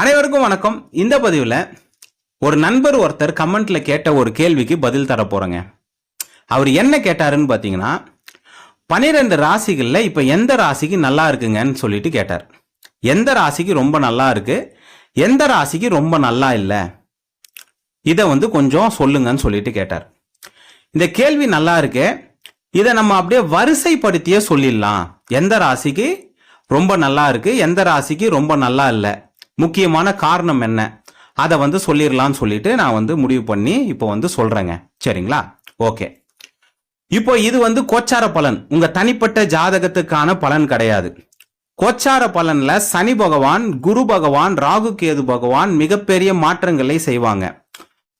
அனைவருக்கும் வணக்கம். இந்த பதிவில் ஒரு நண்பர் ஒருத்தர் கமெண்ட்ல கேட்ட ஒரு கேள்விக்கு பதில் தர போறேங்க. அவர் என்ன கேட்டாருன்னு பார்த்தீங்கன்னா பனிரெண்டு ராசிகளில் இப்போ எந்த ராசிக்கு நல்லா இருக்குங்கன்னு சொல்லிட்டு கேட்டார். எந்த ராசிக்கு ரொம்ப நல்லா இருக்கு? எந்த ராசிக்கு ரொம்ப நல்லா இல்லை? இதை வந்து கொஞ்சம் சொல்லுங்கன்னு சொல்லிட்டு கேட்டார். இந்த கேள்வி நல்லா இருக்கு. இதை நம்ம அப்படியே வரிசைப்படுத்தியே சொல்லிடலாம். எந்த ராசிக்கு ரொம்ப நல்லா இருக்கு? எந்த ராசிக்கு ரொம்ப நல்லா இல்லை? முக்கியமான காரணம் என்ன? அதை வந்து சொல்லிடலாம்னு சொல்லிட்டு நான் வந்து முடிவு பண்ணி இப்போ வந்து சொல்றேங்க. சரிங்களா? ஓகே. இப்போ இது வந்து கோச்சார பலன். உங்க தனிப்பட்ட ஜாதகத்துக்கான பலன் கிடையாது. கோச்சார பலன்ல சனி பகவான் குரு பகவான் ராகு கேது பகவான் மிகப்பெரிய மாற்றங்களை செய்வாங்க.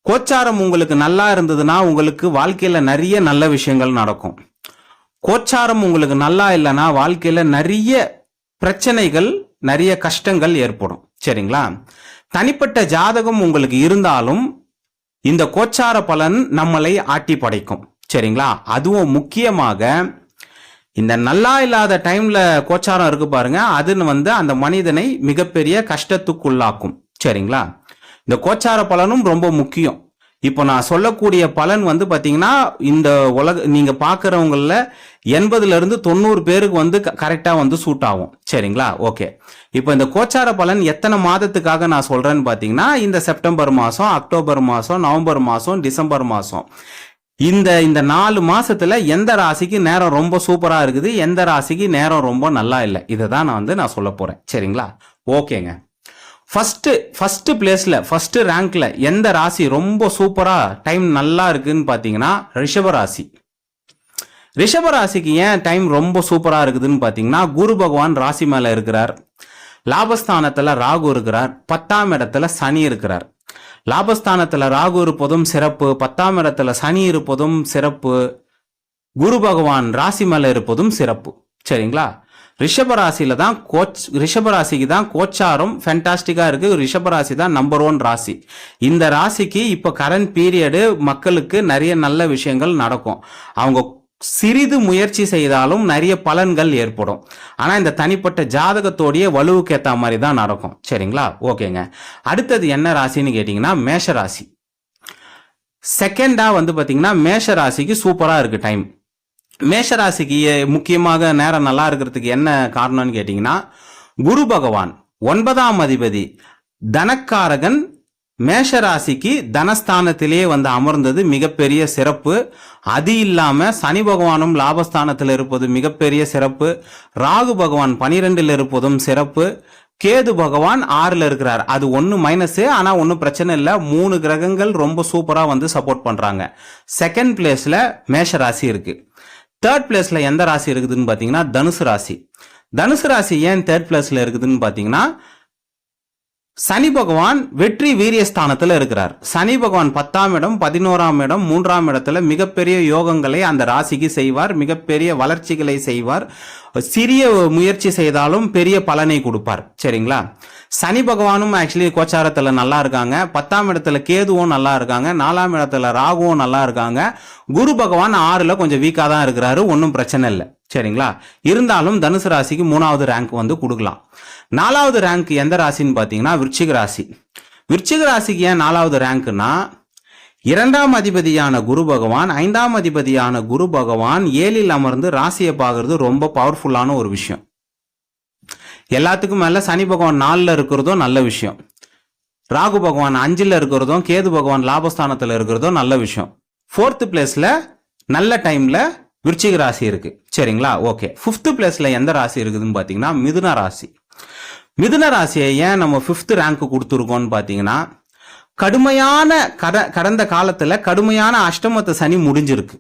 கோச்சாரம் உங்களுக்கு நல்லா இருந்ததுன்னா உங்களுக்கு வாழ்க்கையில நிறைய நல்ல விஷயங்கள் நடக்கும். கோச்சாரம் உங்களுக்கு நல்லா இல்லைன்னா வாழ்க்கையில நிறைய பிரச்சனைகள் நிறைய கஷ்டங்கள் ஏற்படும். சரிங்களா? தனிப்பட்ட ஜாதகம் உங்களுக்கு இருந்தாலும் இந்த கோச்சார பலன் நம்மளை ஆட்டி படைக்கும். சரிங்களா? அதுவும் முக்கியமாக இந்த நல்லா இல்லாத டைம்ல கோச்சாரம் இருக்கு பாருங்க. அதுன்னு வந்து அந்த மனிதனை மிகப்பெரிய கஷ்டத்துக்குள்ளாக்கும். சரிங்களா? இந்த கோச்சார பலனும் ரொம்ப முக்கியம். இப்போ நான் சொல்லக்கூடிய பலன் வந்து பார்த்தீங்கன்னா இந்த உலக நீங்க பார்க்குறவங்களில் எண்பதுல இருந்து தொண்ணூறு பேருக்கு வந்து கரெக்டா வந்து சூட் ஆகும். சரிங்களா? ஓகே. இப்போ இந்த கோச்சார பலன் எத்தனை மாதத்துக்காக நான் சொல்றேன்னு பாத்தீங்கன்னா இந்த செப்டம்பர் மாதம் அக்டோபர் மாதம் நவம்பர் மாதம் டிசம்பர் மாதம் இந்த இந்த நாலு மாசத்துல எந்த ராசிக்கு நேரம் ரொம்ப சூப்பரா இருக்குது எந்த ராசிக்கு நேரம் ரொம்ப நல்லா இல்லை? இதை தான் நான் வந்து நான் சொல்ல போறேன். சரிங்களா? ஓகேங்க. ஃபஸ்ட்டு ஃபஸ்ட்டு பிளேஸில் ஃபஸ்ட்டு ரேங்க்ல எந்த ராசி ரொம்ப சூப்பராக டைம் நல்லா இருக்குதுன்னு பார்த்தீங்கன்னா ரிஷப ராசி. ரிஷப ராசிக்கு ஏன் டைம் ரொம்ப சூப்பராக இருக்குதுன்னு பார்த்தீங்கன்னா குரு பகவான் ராசி மேலே இருக்கிறார். லாபஸ்தானத்தில் ராகு இருக்கிறார். பத்தாம் இடத்துல சனி இருக்கிறார். லாபஸ்தானத்தில் ராகு இருப்பதும் சிறப்பு பத்தாம் இடத்துல சனி இருப்பதும் சிறப்பு குரு பகவான் ராசி மேலே இருப்பதும் சிறப்பு. சரிங்களா? ரிஷபராசியில தான் கோச் ரிஷபராசிக்கு தான் கோச்சாரம் ஃபென்டாஸ்டிக்கா இருக்கு. ரிஷபராசி தான் நம்பர் ஒன் ராசி. இந்த ராசிக்கு இப்போ கரண்ட் பீரியடு மக்களுக்கு நிறைய நல்ல விஷயங்கள் நடக்கும். அவங்க சிறிது முயற்சி செய்தாலும் நிறைய பலன்கள் ஏற்படும். ஆனால் இந்த தனிப்பட்ட ஜாதகத்தோடைய வலுவுக்கு ஏற்ற மாதிரி தான் நடக்கும். சரிங்களா? ஓகேங்க. அடுத்தது என்ன ராசின்னு கேட்டிங்கன்னா மேஷ ராசி செகண்டாக வந்து பார்த்தீங்கன்னா மேஷ ராசிக்கு சூப்பராக இருக்குது டைம் மேஷராசிக்கு முக்கியமாக நேரம் நல்லா இருக்கிறதுக்கு என்ன காரணம்னு கேட்டிங்கன்னா குரு பகவான் ஒன்பதாம் அதிபதி தனக்காரகன் மேஷராசிக்கு தனஸ்தானத்திலேயே வந்து அமர்ந்தது மிகப்பெரிய சிறப்பு. அது இல்லாமல் சனி பகவானும் லாபஸ்தானத்தில் இருப்பது மிகப்பெரிய சிறப்பு. ராகு பகவான் பனிரெண்டில் இருப்பதும் சிறப்பு. கேது பகவான் ஆறில் இருக்கிறார். அது ஒன்று மைனஸு ஆனால் ஒன்றும் பிரச்சனை இல்லை. மூணு கிரகங்கள் ரொம்ப சூப்பராக வந்து சப்போர்ட் பண்ணுறாங்க செகண்ட் பிளேஸில் மேஷ ராசி தேர்ட் பிளேஸ்ல எந்த ராசி இருக்குதுன்னு பாத்தீங்கன்னா தனுசு ராசி. தனுசு ராசி ஏன் தேர்ட் பிளேஸ்ல இருக்குதுன்னு பாத்தீங்கன்னா சனி பகவான் வெற்றி வீரிய ஸ்தானத்தில் இருக்கிறார். சனி பகவான் பத்தாம் இடம் பதினோராம் இடம் மூன்றாம் இடத்துல மிகப்பெரிய யோகங்களை அந்த ராசிக்கு செய்வார் மிகப்பெரிய வளர்ச்சிகளை செய்வார். சிறிய முயற்சி செய்தாலும் பெரிய பலனை கொடுப்பார். சரிங்களா? சனி பகவானும் ஆக்சுவலி கோச்சாரத்தில் நல்லா இருக்காங்க. பத்தாம் இடத்துல கேதுவும் நல்லா இருக்காங்க. நாலாம் இடத்துல ராகுவும் நல்லா இருக்காங்க. குரு பகவான் ஆறில் கொஞ்சம் வீக்காக தான் இருக்கிறாரு. ஒன்றும் பிரச்சனை இல்லை. சரிங்களா? இருந்தாலும் தனுசு ராசிக்கு மூணாவது ரேங்க் வந்து கொடுக்கலாம். நாலாவது ரேங்க் எந்த ராசின்னு பார்த்தீங்கன்னா விருச்சிக ராசி. விருச்சிக ராசிக்கு ஏன் நாலாவது ரேங்க்னா இரண்டாம் அதிபதியான குரு பகவான் ஐந்தாம் அதிபதியான குரு பகவான் ஏழில் அமர்ந்து ராசியை பார்க்கறது ரொம்ப பவர்ஃபுல்லான ஒரு விஷயம். எல்லாத்துக்கும் மேலே சனி பகவான் நாலில் இருக்கிறதும் நல்ல விஷயம். ராகு பகவான் அஞ்சில் இருக்கிறதும் கேது பகவான் லாபஸ்தானத்தில் இருக்கிறதும் நல்ல விஷயம். ஃபோர்த்து பிளேஸில் நல்ல டைமில் விருச்சிக ராசி இருக்கு. சரிங்களா? ஓகே ஃபிஃப்த்து பிளேஸில் எந்த ராசி இருக்குதுன்னு பார்த்தீங்கன்னா மிதுன ராசி. மிதுன ராசியை ஏன் நம்ம ஃபிஃப்த் ரேங்க் கொடுத்துருக்கோம்னு பார்த்தீங்கன்னா கடுமையான கட கடந்த காலத்தில் கடுமையான அஷ்டமத்தை சனி முடிஞ்சிருக்கு.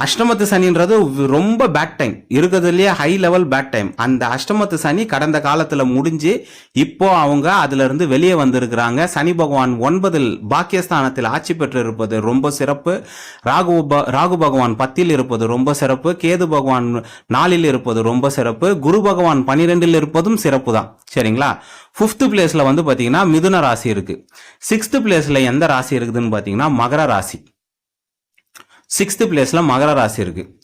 அஷ்டமத்து சனின்றது ரொம்ப பேட் டைம் இருக்கிறதுலயே ஹை லெவல் பேட் டைம் அந்த அஷ்டமத்து சனி கடந்த காலத்துல முடிஞ்சு இப்போ அவங்க அதுல இருந்து வெளியே வந்திருக்கிறாங்க. சனி பகவான் ஒன்பதில் பாக்கியஸ்தானத்தில் ஆட்சி பெற்று இருப்பது ரொம்ப சிறப்பு. ராகு ப- ராகு பகவான் பத்தில் இருப்பது ரொம்ப சிறப்பு. கேது பகவான் நாலில் இருப்பது ரொம்ப சிறப்பு. குரு பகவான் பனிரெண்டில் இருப்பதும் சிறப்பு தான் சரிங்களா ஃபிஃப்த்து பிளேஸ்ல வந்து பாத்தீங்கன்னா மிதுன ராசி இருக்கு. சிக்ஸ்த் பிளேஸ்ல எந்த ராசி இருக்குதுன்னு பாத்தீங்கன்னா மகர ராசி. சிக்ஸ்த்து பிளேஸில் மகர ராசி இருக்கு.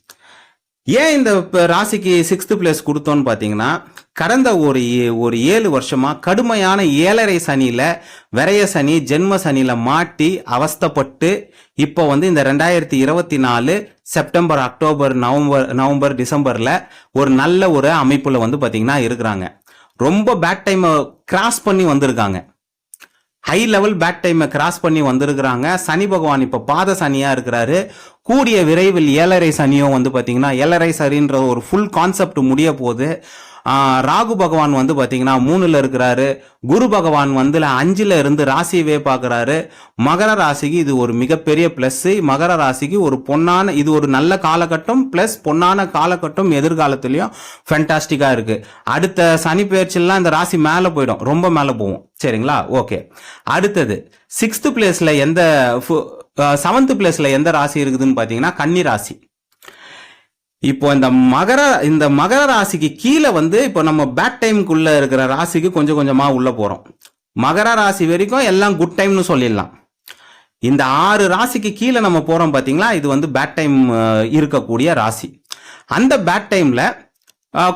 ஏன் இந்த ராசிக்கு சிக்ஸ்த்து பிளேஸ் கொடுத்தோன்னு பார்த்தீங்கன்னா கடந்த ஒரு ஏ- ஒரு ஏழு வருஷமாக கடுமையான ஏழரை சனியில் விரைய சனி ஜென்ம சனியில் மாட்டி அவஸ்தைப்பட்டு இப்போ வந்து இந்த ரெண்டாயிரத்தி இருபத்தி நாலு செப்டம்பர் அக்டோபர் நவம்பர் நவம்பர் டிசம்பரில் ஒரு நல்ல ஒரு அமைப்பில் வந்து பார்த்தீங்கன்னா இருக்கிறாங்க. ரொம்ப பேட் டைமை கிராஸ் பண்ணி வந்திருக்காங்க. ஹை லெவல் பேட் டைமை கிராஸ் பண்ணி வந்திருக்கிறாங்க. சனி பகவான் இப்போ பாத சனியாக இருக்கிறாரு. கூடிய விரைவில் ஏழரை சனியும் வந்து பார்த்தீங்கன்னா ஏழரை சரின்ற ஒரு ஃபுல் கான்செப்ட் முடிய போகுது. ராகு பகவான் வந்து பார்த்தீங்கன்னா மூணில் இருக்கிறாரு. குரு பகவான் வந்து அஞ்சில் இருந்து ராசியவே பார்க்குறாரு மகர ராசிக்கு இது ஒரு மிகப்பெரிய ப்ளஸ்ஸு மகர ராசிக்கு ஒரு பொன்னான இது ஒரு நல்ல காலகட்டம் ப்ளஸ் பொன்னான காலகட்டம் எதிர்காலத்துலேயும் ஃபென்டாஸ்டிக்காக இருக்குது அடுத்த சனி பயிற்சியெல்லாம் இந்த ராசி மேலே போயிடும். ரொம்ப மேலே போகும் சரிங்களா? ஓகே அடுத்தது சிக்ஸ்த்து பிளேஸில் எந்த செவன்த் பிளேஸில் எந்த ராசி இருக்குதுன்னு பார்த்தீங்கன்னா கன்னி ராசி. இப்போ இந்த மகர இந்த மகர ராசிக்கு கீழே வந்து இப்போ நம்ம பேட் டைமுக்குள்ள இருக்கிற ராசிக்கு கொஞ்சம் கொஞ்சமாக உள்ள போகிறோம் மகர ராசி வரைக்கும் எல்லாம் குட் டைம்னு சொல்லிடலாம். இந்த ஆறு ராசிக்கு கீழே நம்ம போகிறோம் பார்த்தீங்களா இது வந்து பேட் டைம் இருக்கக்கூடிய ராசி. அந்த பேட் டைமில்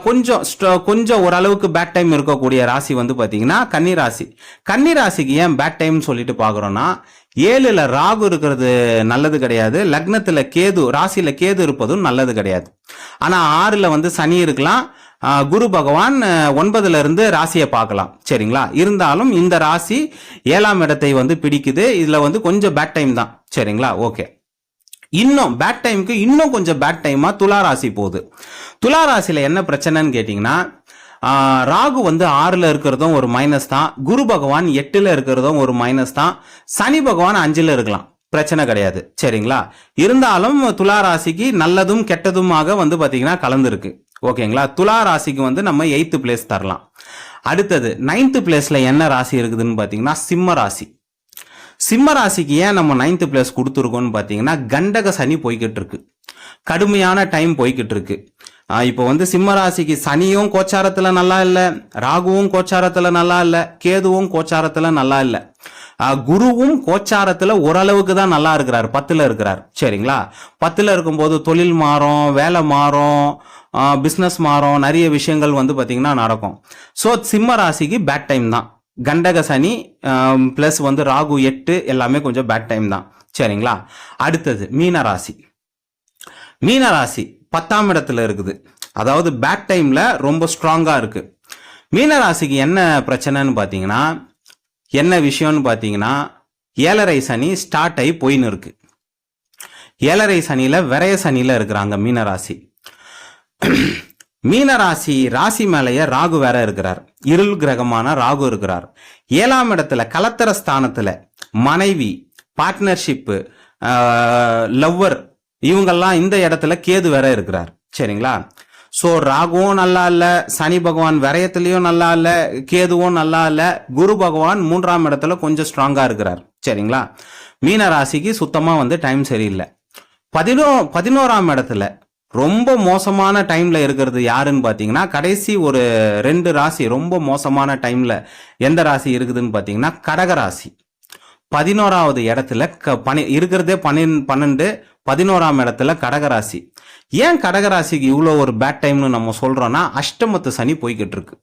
கொஞ்சம் கொஞ்சம் ஓரளவுக்கு பேட் டைம் இருக்கக்கூடிய ராசி வந்து பார்த்தீங்கன்னா கன்னி ராசி கன்னி ராசிக்கு ஏன் பேட் டைம்னு சொல்லிட்டு பார்க்குறோன்னா ஏழுல ராகு இருக்கிறது நல்லது கிடையாது. லக்னத்துல கேது ராசியில கேது இருப்பதும் நல்லது கிடையாது. ஆனா ஆறுல வந்து சனி இருக்கலாம். குரு பகவான் ஒன்பதுல இருந்து ராசியை பார்க்கலாம். சரிங்களா? இருந்தாலும் இந்த ராசி ஏழாம் இடத்தை வந்து பிடிக்குது. இதுல வந்து கொஞ்சம் பேட் டைம் தான். சரிங்களா? ஓகே. இன்னும் பேட் டைமுக்கு இன்னும் கொஞ்சம் பேட் டைமா துலா ராசி போகுது. துலா ராசியில என்ன பிரச்சனைன்னு கேட்டீங்கன்னா ராகு வந்து ஆறில் இருக்கிறதும் ஒரு மைனஸ் தான். குரு பகவான் எட்டில் இருக்கிறதும் ஒரு மைனஸ் தான். சனி பகவான் அஞ்சில் இருக்கலாம். பிரச்சனை கிடையாது. சரிங்களா? இருந்தாலும் துலா ராசிக்கு நல்லதும் கெட்டதுமாக வந்து பார்த்தீங்கன்னா கலந்துருக்கு. ஓகேங்களா? துலா ராசிக்கு வந்து நம்ம எயித்து பிளேஸ் தரலாம். அடுத்தது நைன்த்து பிளேஸில் என்ன ராசி இருக்குதுன்னு பார்த்தீங்கன்னா சிம்ம ராசி. சிம்ம ராசிக்கு ஏன் நம்ம நைன்த்து பிளேஸ் கொடுத்துருக்கோம்னு பார்த்தீங்கன்னா கண்டக சனி போய்கிட்டு இருக்கு. கடுமையான டைம் போய்கிட்டு இருக்கு. இப்போ வந்து சிம்ம ராசிக்கு சனியும் கோச்சாரத்துல நல்லா இல்லை ராகுவும் கோச்சாரத்துல நல்லா இல்லை கேதுவும் கோச்சாரத்துல நல்லா இல்லை. குருவும் கோச்சாரத்துல ஓரளவுக்கு தான் நல்லா இருக்கிறார் பத்துல இருக்கிறார். சரிங்களா? பத்துல இருக்கும்போது தொழில் மாறும் வேலை மாறும் பிஸ்னஸ் மாறும் நிறைய விஷயங்கள் வந்து பாத்தீங்கன்னா நடக்கும். ஸோ சிம்ம ராசிக்கு பேட் டைம் தான். கண்டக சனி ப்ளஸ் வந்து ராகு எட்டு எல்லாமே கொஞ்சம் பேட் டைம் தான். சரிங்களா? அடுத்தது மீன ராசி மீன ராசி பத்தாம் இடத்துல இருக்குது. அதாவது பேட் டைமில் ரொம்ப ஸ்ட்ராங்காக இருக்குது மீனராசிக்கு என்ன பிரச்சனைன்னு பார்த்தீங்கன்னா என்ன விஷயம்னு பார்த்தீங்கன்னா ஏழரை சனி ஸ்டார்ட் ஆகி போயின்னு இருக்கு. ஏழரை சனியில் விரைய சனியில் இருக்கிறாங்க மீனராசி மீனராசி ராசி மேலேயே ராகு வேற இருக்கிறார். இருள் கிரகமான ராகு இருக்கிறார். ஏழாம் இடத்துல கலத்தர ஸ்தானத்தில் மனைவி பார்ட்னர்ஷிப்பு லவ்வர் இவங்கெல்லாம் இந்த இடத்துல கேது வேற இருக்கிறார். சரிங்களா? ஸோ ராகுவும் நல்லா இல்ல சனி பகவான் விரயத்திலையும் நல்லா இல்ல கேதுவும் நல்லா இல்ல குரு பகவான் மூன்றாம் இடத்துல கொஞ்சம் ஸ்ட்ராங்கா இருக்கிறார். சரிங்களா? மீன ராசிக்கு சுத்தமா வந்து டைம் சரியில்லை. பதினோ பதினோராம் இடத்துல ரொம்ப மோசமான டைம்ல இருக்கிறது யாருன்னு பாத்தீங்கன்னா கடைசி ஒரு ரெண்டு ராசி ரொம்ப மோசமான டைம்ல எந்த ராசி இருக்குதுன்னு பாத்தீங்கன்னா கடக ராசி. பதினோராவது இடத்துல க பனி இருக்கிறதே பன்னெண்டு பன்னெண்டு பதினோராம் இடத்துல கடகராசி. ஏன் கடகராசிக்கு இவ்வளோ ஒரு பேட் டைம்னு நம்ம சொல்றோம்னா அஷ்டமத்து சனி போய்கிட்டு இருக்கு.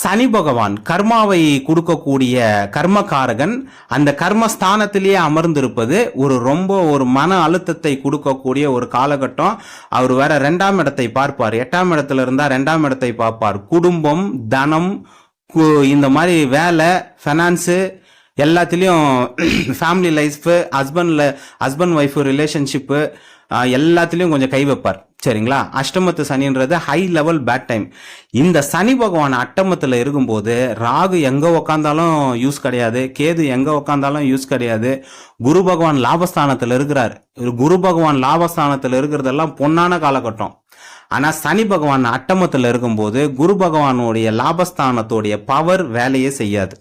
சனி பகவான் கர்மாவை கொடுக்கக்கூடிய கர்மகாரகன் அந்த கர்மஸ்தானத்திலேயே அமர்ந்திருப்பது ஒரு ரொம்ப ஒரு மன அழுத்தத்தை கொடுக்கக்கூடிய ஒரு காலகட்டம். அவர் வேற ரெண்டாம் இடத்தை பார்ப்பார். எட்டாம் இடத்துல இருந்தா ரெண்டாம் இடத்தை பார்ப்பார். குடும்பம் தனம் இந்த மாதிரி வேலை ஃபைனான்ஸு எல்லாத்துலேயும் ஃபேமிலி லைஃப்பு ஹஸ்பண்டில் ஹஸ்பண்ட் ஒய்ஃப் ரிலேஷன்ஷிப்பு எல்லாத்துலேயும் கொஞ்சம் கை வைப்பார். சரிங்களா? அஷ்டமத்து சனின்றது ஹை லெவல் பேட் டைம் இந்த சனி பகவான் அட்டமத்தில் இருக்கும்போது ராகு எங்கே உக்காந்தாலும் யூஸ் கிடையாது. கேது எங்கே உக்காந்தாலும் யூஸ் கிடையாது. குரு பகவான் லாபஸ்தானத்தில் இருக்கிறார். குரு பகவான் லாபஸ்தானத்தில் இருக்கிறதெல்லாம் பொன்னான காலகட்டம். ஆனால் சனி பகவான் அட்டமத்தில் இருக்கும்போது குரு பகவானுடைய லாபஸ்தானத்துடைய பவர் வேலையே செய்யாது.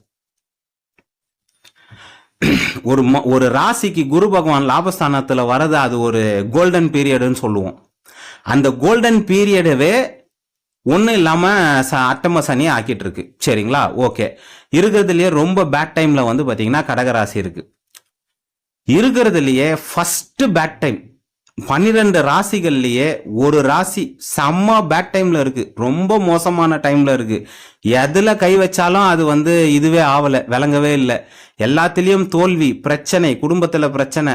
ஒரு ம- ஒரு ராசிக்கு குரு பகவான் லாபஸ்தானத்தில் வரது அது ஒரு கோல்டன் பீரியடுன்னு சொல்லுவோம். அந்த கோல்டன் பீரியடவே ஒன்றும் இல்லாமல் ச- அட்டம சனி ஆக்கிட்டு இருக்கு. சரிங்களா? ஓகே. இருக்கிறதுலையே ரொம்ப பேட் டைமில் வந்து பார்த்தீங்கன்னா கடகராசி இருக்கு. இருக்கிறதுலையே ஃபஸ்ட்டு பேட் டைம் பன்னிரெண்டு ராசிகள்லயே ஒரு ராசி செம்ம பேட் டைம்ல இருக்கு. ரொம்ப மோசமான டைம்ல இருக்கு. எதுல கை வச்சாலும் அது வந்து இதுவே ஆவல விளங்கவே இல்லை. எல்லாத்துலயும் தோல்வி பிரச்சனை குடும்பத்துல பிரச்சனை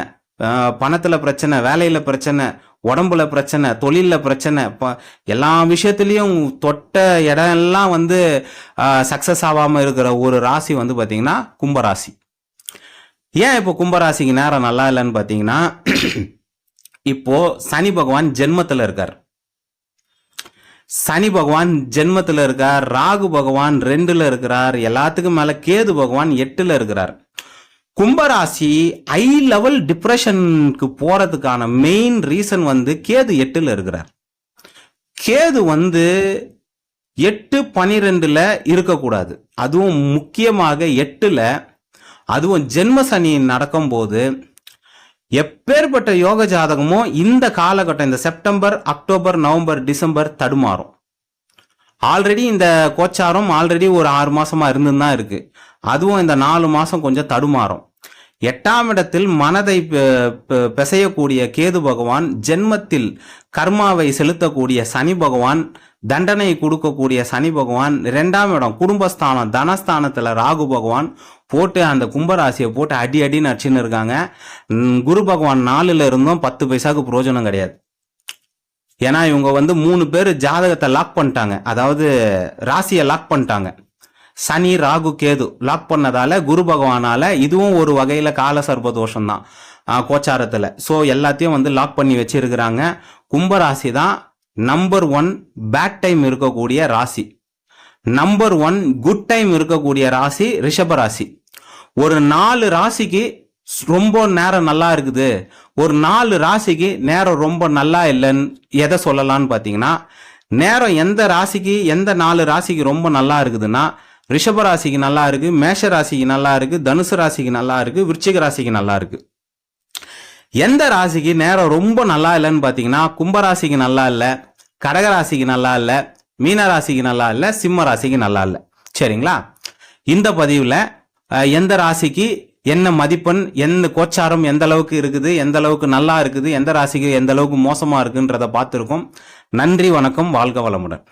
பணத்துல பிரச்சனை வேலையில பிரச்சனை உடம்புல பிரச்சனை தொழில்ல பிரச்சனை ப- எல்லா விஷயத்துலயும் தொட்ட இடம் எல்லாம் வந்து சக்சஸ் ஆகாம இருக்கிற ஒரு ராசி வந்து பாத்தீங்கன்னா கும்பராசி. ஏன் இப்போ கும்பராசிக்கு நேரம் நல்லா இல்லைன்னு பாத்தீங்கன்னா இப்போ சனி பகவான் ஜென்மத்துல இருக்கார். சனி பகவான் ஜென்மத்துல இருக்கார் ராகு பகவான் ரெண்டுல இருக்கிறார் எல்லாத்துக்கும் மேல கேது பகவான் எட்டுல இருக்கிறார். கும்பராசி ஐ லெவல் டிப்ரெஷனுக்கு போறதுக்கான மெயின் ரீசன் வந்து கேது எட்டுல இருக்கிறார். கேது வந்து எட்டு பனிரெண்டுல இருக்கக்கூடாது. அதுவும் முக்கியமாக எட்டுல அதுவும் ஜென்ம சனி நடக்கும்போது எப்பேற்பட்ட யோக ஜாதகமோ இந்த காலகட்டம் இந்த செப்டம்பர் அக்டோபர் நவம்பர் டிசம்பர் தடுமாறும். ஆல்ரெடி இந்த கோச்சாரம் ஆல்ரெடி ஒரு ஆறு மாசமா இருந்துன்னு தான் இருக்கு. அதுவும் இந்த நாலு மாசம் கொஞ்சம் தடுமாறும். எட்டாம் இடத்தில் மனதை பெ- பிசையக்கூடிய கேது பகவான் ஜென்மத்தில் கர்மாவை செலுத்தக்கூடிய சனி பகவான் தண்டனை கொடுக்கக்கூடிய சனி பகவான் ரெண்டாம் இடம் குடும்பஸ்தானம் தனஸ்தானத்தில் ராகு பகவான் போட்டு அந்த கும்பராசியை போட்டு அடி அடி நடிச்சுன்னு இருக்காங்க. குரு பகவான் நாலுல இருந்தும் பத்து பைசாவுக்கு பிரயோஜனம் கிடையாது. ஏன்னா இவங்க வந்து மூணு பேர் ஜாதகத்தை லாக் பண்ணிட்டாங்க. அதாவது ராசியை லாக் பண்ணிட்டாங்க. சனி ராகு கேது லாக் பண்ணதால குரு பகவானால இதுவும் ஒரு வகையில கால சர்பதோஷம் தான் கோச்சாரத்தில். ஸோ எல்லாத்தையும் வந்து லாக் பண்ணி வச்சிருக்கிறாங்க. கும்பராசி தான் நம்பர் ஒன் பேட் டைம் இருக்கக்கூடிய ராசி. நம்பர் ஒன் குட் டைம் இருக்கக்கூடிய ராசி ரிஷப ராசி. ஒரு நாலு ராசிக்கு ரொம்ப நேரம் நல்லா இருக்குது. ஒரு நாலு ராசிக்கு நேரம் ரொம்ப நல்லா இல்லைன்னு எதை சொல்லலான்னு பார்த்தீங்கன்னா நேரம் எந்த ராசிக்கு எந்த நாலு ராசிக்கு ரொம்ப நல்லா இருக்குதுன்னா ரிஷப ராசிக்கு நல்லா இருக்கு மேஷ ராசிக்கு நல்லா இருக்கு தனுசு ராசிக்கு நல்லா இருக்கு விருச்சிக ராசிக்கு நல்லா இருக்கு. எந்த ராசிக்கு நேரம் ரொம்ப நல்லா இல்லைன்னு பார்த்தீங்கன்னா கும்பராசிக்கு நல்லா இல்லை கடகராசிக்கு நல்லா இல்லை மீன ராசிக்கு நல்லா இல்லை சிம்ம ராசிக்கு நல்லா இல்லை. சரிங்களா? இந்த பதிவில் எந்த ராசிக்கு என்ன மதிப்பெண் எந்த கோச்சாரம் எந்த அளவுக்கு இருக்குது எந்த அளவுக்கு நல்லா இருக்குது எந்த ராசிக்கு எந்த அளவுக்கு மோசமாக இருக்குன்றதை பார்த்துருக்கோம். நன்றி வணக்கம் வாழ்க வளமுடன்.